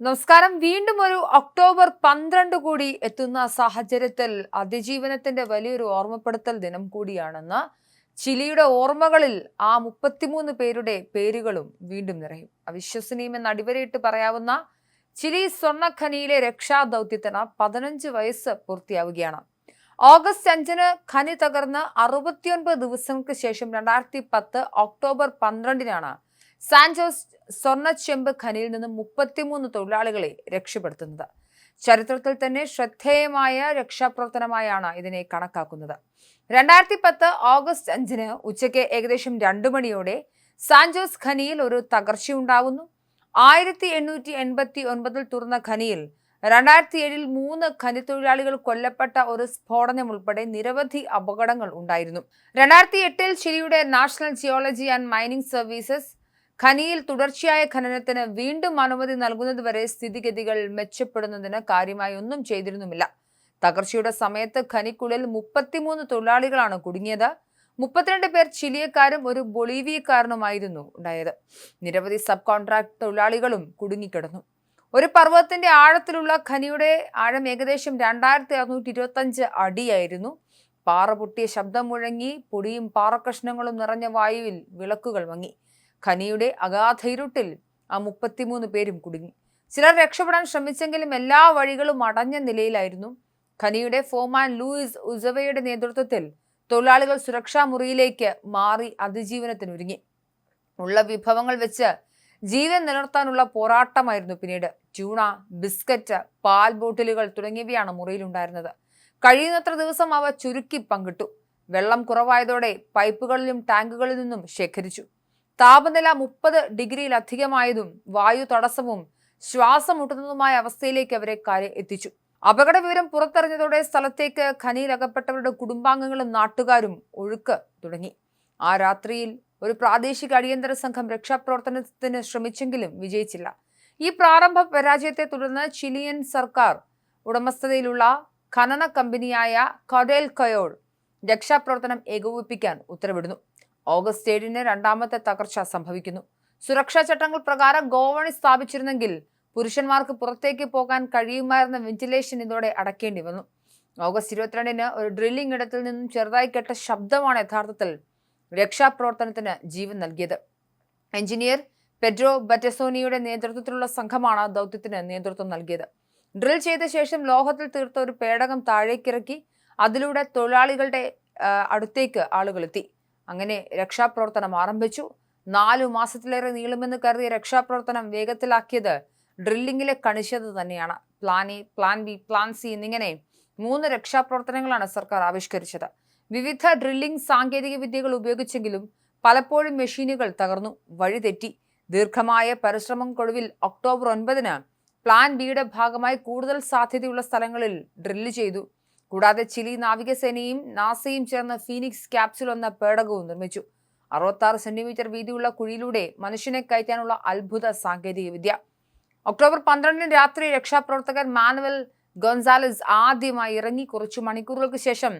നമസ്കാരം. വീണ്ടും ഒരു ഒക്ടോബർ പന്ത്രണ്ട് കൂടി എത്തുന്ന സാഹചര്യത്തിൽ അതിജീവനത്തിന്റെ വലിയൊരു ഓർമ്മപ്പെടുത്തൽ ദിനം കൂടിയാണെന്ന് ചിലിയുടെ ഓർമ്മകളിൽ ആ മുപ്പത്തിമൂന്ന് പേരുടെ പേരുകളും വീണ്ടും നിറയും. അവിശ്വസനീയമെന്ന് അടിവരയിട്ട് പറയാവുന്ന ചിലി സ്വർണഖനിയിലെ രക്ഷാദൗത്യത്തിന് പതിനഞ്ച് വയസ്സ് പൂർത്തിയാവുകയാണ്. ഓഗസ്റ്റ് അഞ്ചിന് ഖനി തകർന്ന് അറുപത്തിയൊൻപത് ദിവസങ്ങൾക്ക് ശേഷം രണ്ടായിരത്തി പത്ത് ഒക്ടോബർ പന്ത്രണ്ടിനാണ് സാൻജോസ് സ്വർണച്ചെമ്പ് ഖനിയിൽ നിന്നും മുപ്പത്തിമൂന്ന് തൊഴിലാളികളെ രക്ഷപ്പെടുത്തുന്നത്. ചരിത്രത്തിൽ തന്നെ ശ്രദ്ധേയമായ രക്ഷാപ്രവർത്തനമായാണ് ഇതിനെ കണക്കാക്കുന്നത്. രണ്ടായിരത്തി പത്ത് ഓഗസ്റ്റ് അഞ്ചിന് ഉച്ചയ്ക്ക് ഏകദേശം രണ്ടു മണിയോടെ സാൻജോസ് ഖനിയിൽ ഒരു തകർച്ചയുണ്ടാവുന്നു ആയിരത്തി എണ്ണൂറ്റി എൺപത്തി ഒൻപതിൽ തുറന്ന ഖനിയിൽ രണ്ടായിരത്തി ഏഴിൽ മൂന്ന് ഖനി തൊഴിലാളികൾ കൊല്ലപ്പെട്ട ഒരു സ്ഫോടനം ഉൾപ്പെടെ നിരവധി അപകടങ്ങൾ ഉണ്ടായിരുന്നു. രണ്ടായിരത്തി എട്ടിൽ ചിലിയുടെ national geology and mining services ഖനിയിൽ തുടർച്ചയായ ഖനനത്തിന് വീണ്ടും അനുമതി നൽകുന്നതുവരെ സ്ഥിതിഗതികൾ മെച്ചപ്പെടുന്നതിന് കാര്യമായി ഒന്നും ചെയ്തിരുന്നുമില്ല. തകർച്ചയുടെ സമയത്ത് ഖനിക്കുള്ളിൽ മുപ്പത്തിമൂന്ന് തൊഴിലാളികളാണ് കുടുങ്ങിയത്. മുപ്പത്തിരണ്ട് പേർ ചിലിയക്കാരും ഒരു ബൊളീവിയക്കാരനുമായിരുന്നു ഉണ്ടായത്. നിരവധി സബ് കോൺട്രാക്ട് തൊഴിലാളികളും കുടുങ്ങിക്കിടന്നു. ഒരു പർവതത്തിന്റെ ആഴത്തിലുള്ള ഖനിയുടെ ആഴം ഏകദേശം രണ്ടായിരത്തി അറുന്നൂറ്റി ഇരുപത്തഞ്ച് അടിയായിരുന്നു. പാറ പൊട്ടിയ ശബ്ദം മുഴങ്ങി പൊടിയും പാറക്കഷ്ണങ്ങളും നിറഞ്ഞ വായുവിൽ വിളക്കുകൾ മങ്ങി. ഖനിയുടെ അഗാധ ഇരുട്ടിൽ ആ മുപ്പത്തിമൂന്ന് പേരും കുടുങ്ങി. ചിലർ രക്ഷപ്പെടാൻ ശ്രമിച്ചെങ്കിലും എല്ലാ വഴികളും അടഞ്ഞ നിലയിലായിരുന്നു. ഖനിയുടെ ഫോമാൻ ലൂയിസ് ഉസവയുടെ നേതൃത്വത്തിൽ തൊഴിലാളികൾ സുരക്ഷാ മുറിയിലേക്ക് മാറി അതിജീവനത്തിനൊരുങ്ങി. ഉള്ള വിഭവങ്ങൾ വെച്ച് ജീവൻ നിലർത്താനുള്ള പോരാട്ടമായിരുന്നു പിന്നീട്. ട്യൂണ ബിസ്ക്കറ്റ് പാൽ ബോട്ടിലുകൾ തുടങ്ങിയവയാണ് മുറിയിലുണ്ടായിരുന്നത്. കഴിയുന്നത്ര ദിവസം അവ ചുരുക്കി പങ്കിട്ടു. വെള്ളം കുറവായതോടെ പൈപ്പുകളിലും ടാങ്കുകളിൽ നിന്നും ശേഖരിച്ചു. താപനില മുപ്പത് ഡിഗ്രിയിലധികമായതും വായു തടസ്സവും ശ്വാസം മുട്ടുന്നതുമായ അവസ്ഥയിലേക്ക് അവരെ എത്തിച്ചു. അപകട വിവരം പുറത്തറിഞ്ഞതോടെ സ്ഥലത്തേക്ക് ഖനിയിൽ അകപ്പെട്ടവരുടെ കുടുംബാംഗങ്ങളും നാട്ടുകാരും ഒഴുക്ക് തുടങ്ങി. ആ രാത്രിയിൽ ഒരു പ്രാദേശിക അടിയന്തര സംഘം രക്ഷാപ്രവർത്തനത്തിന് ശ്രമിച്ചെങ്കിലും വിജയിച്ചില്ല. ഈ പ്രാരംഭ പരാജയത്തെ തുടർന്ന് ചിലിയൻ സർക്കാർ ഉടമസ്ഥതയിലുള്ള ഖനന കമ്പനിയായ കൊഡേൽ കയോൾ രക്ഷാപ്രവർത്തനം ഏകോപിപ്പിക്കാൻ ഉത്തരവിടുന്നു. ഓഗസ്റ്റ് ഏഴിന് രണ്ടാമത്തെ തകർച്ച സംഭവിക്കുന്നു. സുരക്ഷാ ചട്ടങ്ങൾ പ്രകാരം ഗോവണി സ്ഥാപിച്ചിരുന്നെങ്കിൽ പുരുഷന്മാർക്ക് പുറത്തേക്ക് പോകാൻ കഴിയുമായിരുന്ന വെന്റിലേഷൻ ഇതോടെ അടക്കേണ്ടി വന്നു. ഓഗസ്റ്റ് ഇരുപത്തിരണ്ടിന് ഒരു ഡ്രില്ലിംഗ് ഇടത്തിൽ നിന്നും ചെറുതായി കേട്ട ശബ്ദമാണ് യഥാർത്ഥത്തിൽ രക്ഷാപ്രവർത്തനത്തിന് ജീവൻ നൽകിയത്. എഞ്ചിനീയർ പെഡ്രോ ബറ്റസോനിയുടെ നേതൃത്വത്തിലുള്ള സംഘമാണ് ദൗത്യത്തിന് നേതൃത്വം നൽകിയത്. ഡ്രിൽ ചെയ്ത ശേഷം ലോഹത്തിൽ തീർത്ത ഒരു പേടകം താഴേക്കിറക്കി അതിലൂടെ തൊഴിലാളികളുടെ അടുത്തേക്ക് ആളുകളെത്തി. അങ്ങനെ രക്ഷാപ്രവർത്തനം ആരംഭിച്ചു. നാലു മാസത്തിലേറെ നീളുമെന്ന് കരുതിയ രക്ഷാപ്രവർത്തനം വേഗത്തിലാക്കിയത് ഡ്രില്ലിങ്ങിലെ കണിശത തന്നെയാണ്. Plan A plan B plan C എന്നിങ്ങനെ മൂന്ന് രക്ഷാപ്രവർത്തനങ്ങളാണ് സർക്കാർ ആവിഷ്കരിച്ചത്. വിവിധ ഡ്രില്ലിംഗ് സാങ്കേതിക വിദ്യകൾ ഉപയോഗിച്ചെങ്കിലും പലപ്പോഴും മെഷീനുകൾ തകർന്നു. വഴിതെറ്റി ദീർഘമായ പരിശ്രമങ്ങൾക്കൊടുവിൽ ഒക്ടോബർ ഒൻപതിന് പ്ലാൻ ബിയുടെ ഭാഗമായി കൂടുതൽ സാധ്യതയുള്ള സ്ഥലങ്ങളിൽ ഡ്രില്ല് ചെയ്തു. കൂടാതെ ചിലി നാവികസേനയും നാസയും ചേർന്ന് ഫീനിക്സ് ക്യാപ്സുൽ എന്ന പേടകവും നിർമ്മിച്ചു. അറുപത്താറ് സെന്റിമീറ്റർ വീതിയുള്ള കുഴിയിലൂടെ മനുഷ്യനെ കയറ്റാനുള്ള അത്ഭുത സാങ്കേതിക വിദ്യ ഒക്ടോബർ പന്ത്രണ്ടിന് രാത്രി രക്ഷാപ്രവർത്തകൻ മാനുവൽ ഗൊൻസാലസ് ആദ്യമായി ഇറങ്ങി കുറച്ചു മണിക്കൂറുകൾക്ക് ശേഷം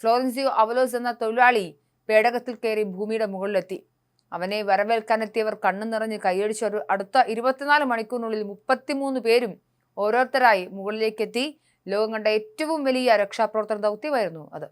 ഫ്ലോറൻസിയോ അവലോസ് എന്ന തൊഴിലാളി പേടകത്തിൽ കയറി ഭൂമിയുടെ മുകളിലെത്തി. അവനെ വരവേൽക്കാനെത്തിയവർ കണ്ണു നിറഞ്ഞ് കൈയടിച്ചു അടുത്ത ഇരുപത്തിനാല് മണിക്കൂറിനുള്ളിൽ മുപ്പത്തിമൂന്ന് പേരും ഓരോരുത്തരായി മുകളിലേക്കെത്തി ലോകം കണ്ട ഏറ്റവും വലിയ രക്ഷാപ്രവർത്തന ദൗത്യമായിരുന്നു അത്.